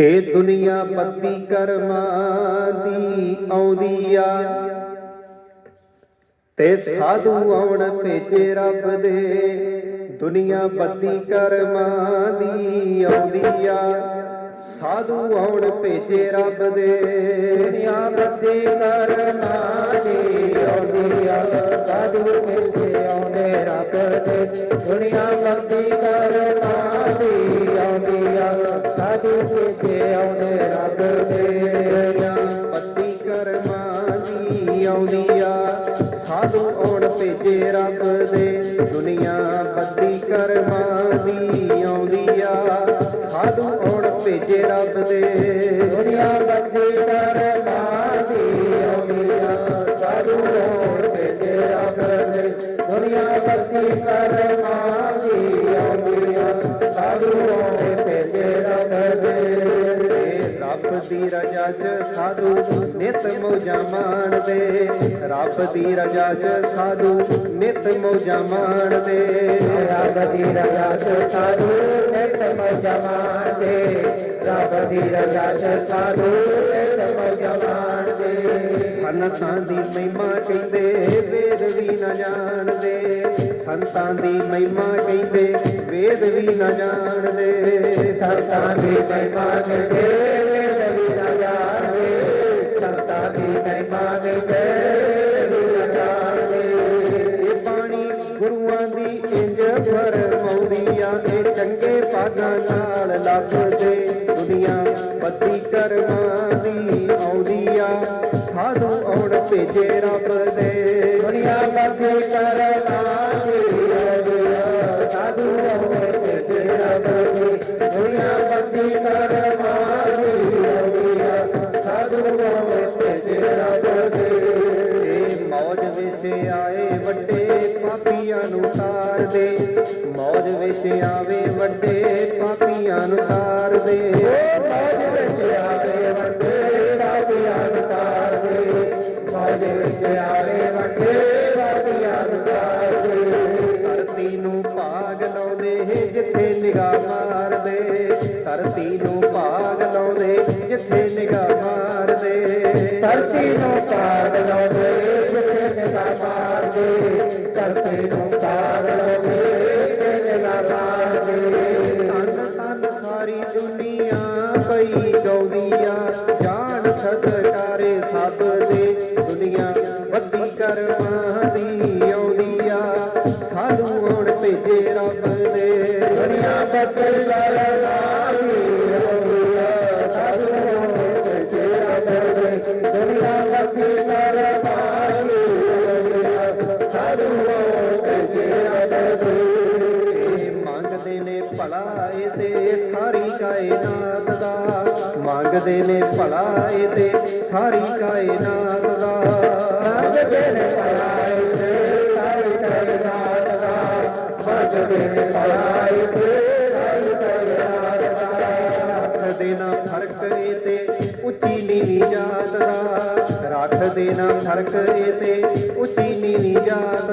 ਇਹ ਦੁਨੀਆ ਬੱਤੀ ਕਰਮਾਂ ਦੀ ਆਉਂਦੀ ਆ। ਤੇ ਸਾਧੂ ਆਉਣ ਭੇਜੇ ਰੱਬ ਦੇ, ਦੁਨੀਆ ਬੱਤੀ ਕਰਮਾਂ ਦੀ ਆਉਂਦੀ ਆ। ਸਾਧੂ ਆਉਣ ਭੇਜੇ ਰੱਬ ਦੇ, ਦੁਨੀਆ ਬੱਤੀ ਕਰਮਾਂ ਦੀ ਆਉਂਦੀ ਆ। ਸਾਧੂ ਭੇਜੇ ਆਉਂਦੇ ਰੱਬ ਦੇ, ਦੁਨੀਆ ਬੱਤੀ ਸਾਧੂ ਭੇਜੇ ਆਉਂਦੇ ਰੱਬ ਦੇ ਦੁਨੀਆ ਬੱਤੀ ਕਰਮਾਂ ਦੀ ਆਉਂਦੀ ਆ। ਸਾਧੂ ਆਉਣ ਭੇਜੇ ਰੱਬ ਦੇ। ਦੁਨੀਆ ਬੱਦੀ ਕਰਮਾਂ ਦੀ ਆਉਂਦੀ ਆ। ਸਾਧੂ ਆਉਣ ਭੇਜੇ ਰੱਬ ਦੇ। ਦੁਨੀਆ ਬੱਦੀ ਦੀ ਰਜਾ ਚ ਸਾਧੂ ਨਿਤ ਮੋਜਾਂ ਮਾਣਦੇ। ਰੱਬ ਦੀ ਰਜਾ ਚ ਸਾਧੂ ਨਿਤ ਮੋਜਾਂ ਮਾਣਦੇ। ਰੱਬ ਦੀ ਰਜਾ ਚ ਸਾਧੂ ਨਿਤ ਮੋਜਾਂ ਮਾਣਦੇ। ਰੱਬ ਦੀ ਰਜਾ ਚ ਸਾਧੂ ਨਿਤ ਮੋਜਾਂ ਮਾਣਦੇ। ਸੰਤਾਂ ਦੀ ਮਹਿਮਾ ਕਹਿੰਦੇ ਵੇਦ ਵੀ ਨਾ ਜਾਣਦੇ। ਸੰਤਾਂ ਦੀ ਮਹਿਮਾ ਕਹਿੰਦੇ ਵੇਦ ਵੀ ਨਾ ਜਾਣਦੇ। ਸੰਤਾਂ ਦੀ ਮਹਿਮਾ ਕਹਿੰਦੇ ਭੇਜੇ ਰੱਬ ਦੁਨੀਆ ਬੱਤੀ ਕਰਮਾਂ ਦੀ ਆਉਂਦੀ ਸਾਧੂ ਆਉਣ ਭੇਜੇ ਰੱਬ ਦੁਨੀਆ ਬੱਤੀ ਕਰਮਾਂ ਦੀ ਆਉਂਦੀ ਸਾਧੂ ਆਉਣ ਭੇਜੇ ਰੱਬ ਇਹ ਮੌਜ ਵਿੱਚ ਆਏ ਵੱਡੇ ਪਾਪੀਆਂ ਨੂੰ ਤਾਰਦੇ, ਮੌਜ ਵਿੱਚ ਆਵੇ ਮੌਜ ਵਿੱਚ ਆਵੇ ਵੱਡੇ ਧਰਤੀ ਨੂੰ ਭਾਗ ਲਾਉਂਦੇ ਜਿੱਥੇ ਨਿਗਾਹ ਮਾਰਦੇ। ਧਰਤੀ ਨੂੰ ਭਾਗ ਲਾਉਂਦੇ ਜਿੱਥੇ ਨਿਗਾਹ ਮਾਰਦੇ। ਧਰਤੀ ਨੂੰ ਭਾਗ ਲਾਉਂਦੇ ਜਿੱਥੇ ਨਿਗਾਹ ਮਾਰਦੇ। ਧਰਤੀ ਨੂੰ ਭਾਗ ਲਾਉਂਦੇ ਜਿੱਥੇ ਨਿਗਾਹ ਮਾਰਦੇ। ਤਨ ਤਨ ਸਾਰੀ ਦੁਨੀਆ ਪਈ। ਕਾਇਨਾਤ ਦਾ। ਮੰਗਦੇ ਨੇ ਭਲਾ ਤੇ ਸਾਰੀ ਕਾਇਨਾਤ ਦਾ। ਮੰਗਦੇ ਨੇ ਭਲਾ ਤੇ ਸਾਰੀ ਕਾਇਨਾਤ ਦਾ। ਮੰਗਦੇ ਨੇ ਭਲਾ ਤੇ ਸਾਰੀ ਕਾਇਨਾਤ ਦਾ। ਰੱਖ ਦੇਣਾ ਫ਼ਰਕ ਏ ਉੱਚੀ ਨੀਵੀਂ ਜਾਤ ਦਾ। ਰੱਖ ਦੇਣਾ ਫ਼ਰਕ ਏ ਉੱਚੀ ਨੀਵੀਂ ਜਾਤ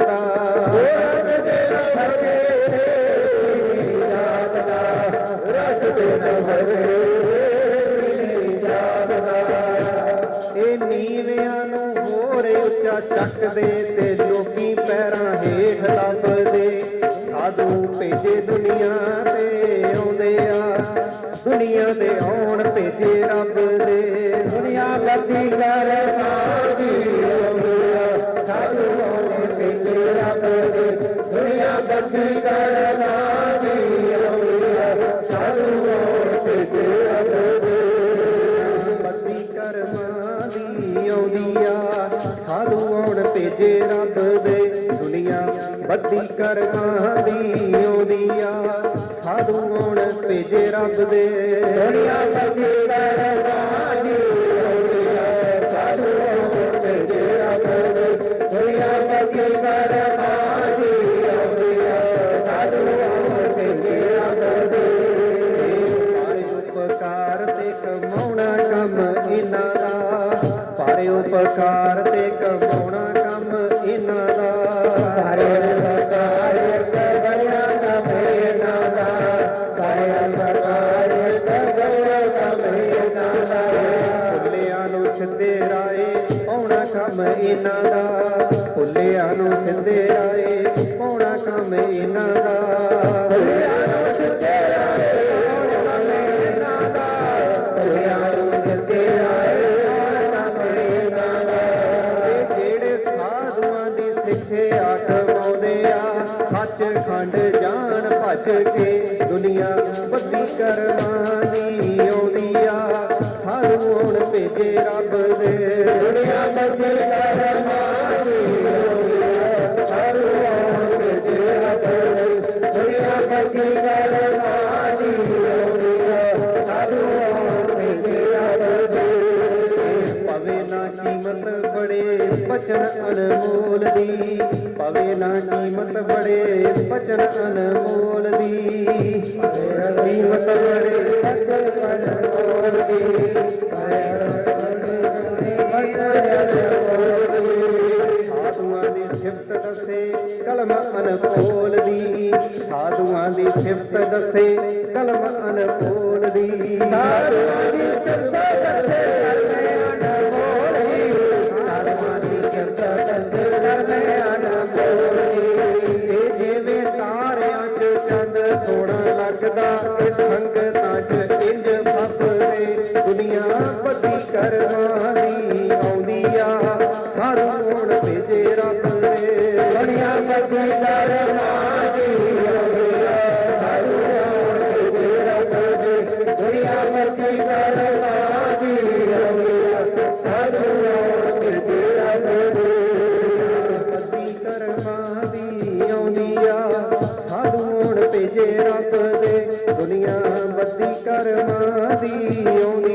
ਚੱਕਦੇ ਤੇ ਲੋਕੀ ਪੈਰਾਂ ਹੇਠ ਲੱਭਦੇ ਸਾਧੂ ਭੇਜੇ ਦੁਨੀਆ ਤੇ ਆਉਂਦੇ ਆ। ਦੁਨੀਆ ਦੇ ਆਉਣ ਭੇਜੇ ਰੱਬ ਦੇ। ਦੁਨੀਆ ਬੱਤੀ ਕਰ ਦੀ ਆਉਂਦੇ ਸਾਧੂ ਆਉਣ ਭੇਜੇ ਰੱਬ ਦੇ। ਦੁਨੀਆ ਬੱਤੀ ਕਰ ਦੁਨੀਆ ਬੱਤੀ ਕਰਮਾਂ ਦੀ ਆਉਂਦੀ ਆ ਸਾਧੂ ਆਉਣ ਭੇਜੇ ਰੱਬ ਦੇ। ਦੁਨੀਆ ਬੱਤੀ ਕਰਮਾਂ ਦੀ ਆਉਂਦੀ ਆ ਸਾਧੂ ਆਉਣ ਭੇਜੇ ਰੱਬ ਦੇ। ਦੁਨੀਆ ਬੱਤੀ ਕਰਮਾਂ ਦੀ ਆਉਂਦੀ ਆ ਸਾਧੂ ਆਉਣ ਭੇਜੇ ਰੱਬ ਦੇ। ਪਾਰੇ ਉਪਕਾਰ ਤੇ ਕਮਾਉਣਾ ਕੰਮ ਇਹਨਾਂ ਦਾ। ਪਾਰੇ ਉਪਕਾਰ ਕੰਮ ਇਹਨਾਂ ਦਾ ਭੁੱਲਿਆਂ ਨੂੰ ਸਿੱਧੇ ਆਏ ਪਾਉਣਾ ਕੰਮ ਇਹਨਾਂ ਦਾ ਭੁੱਲਿਆਂ ਨੂੰ ਸਿੱਧੇ ਆਏ ਜਿਹੜੇ ਸਾਧੂਆਂ ਦੀ ਸਿੱਖਿਆ ਕਮਾਉਂਦੇ ਆ ਸੱਚ ਖੰਡ ਜਾਣ ਭੱਜ ਕੇ ਦੁਨੀਆ ਬੱਦੀ ਕਰਮਾਂ ਦੀ ਆਉਂਦੀ ਆ। ਸਾਧੂ ਹੁਣ ਭੇਜੇ ਰੱਬ ਦੇ ਬਚਨ ਅਨਮੋਲ ਦੀ। ਪਵੇ ਨਾ ਕੀਮਤ ਬੜੇ ਬਚਨ ਅਨਮੋਲ ਦੀ। ਕੀਮਤ ਬੜੇ ਬਚਨ ਅਨਮੋਲ ਦੀ। ਕਲਮ ਦੀ ਸਾਧੂਆਂ ਦੀ ਸਿਫਤ ਦੱਸੇ, ਕਲਮ ਅਨਮੋਲ ਦੀ ਸਾਧੂਆਂ ਦੀ ਸਿਫਤ ਦੱਸੇ, ਕਲਮ ਅਨਮੋਲ ਦੀ ਸਾਧੂਆਂ ਦੀ ਸਿਫਤ ਦੱਸੇ, ਕਲਮ ਅਨਮੋਲ ਦੀ ਇਹ ਜਿਵੇਂ ਤਾਰਿਆਂ 'ਚ ਚੰਦ ਸੋਹਣਾ ਲੱਗਦਾ ਇਹ ਸੰਗਤਾਂ 'ਚ ਇੰਜ ਫਸਦੇ ਦੁਨੀਆ ਬੱਦੀ ਕਰਮਾਂ ਦੀ ਆਉਂਦੀ ਆ। ਸਾਰੂ ਹੁਣ ਭੇਜੇ ਰੱਬ ਹੁਣ ਰੱਬ ਦੇ ਦੁਨੀਆ ਬੱਦੀ ਕਰਮਾਂ ਦੀ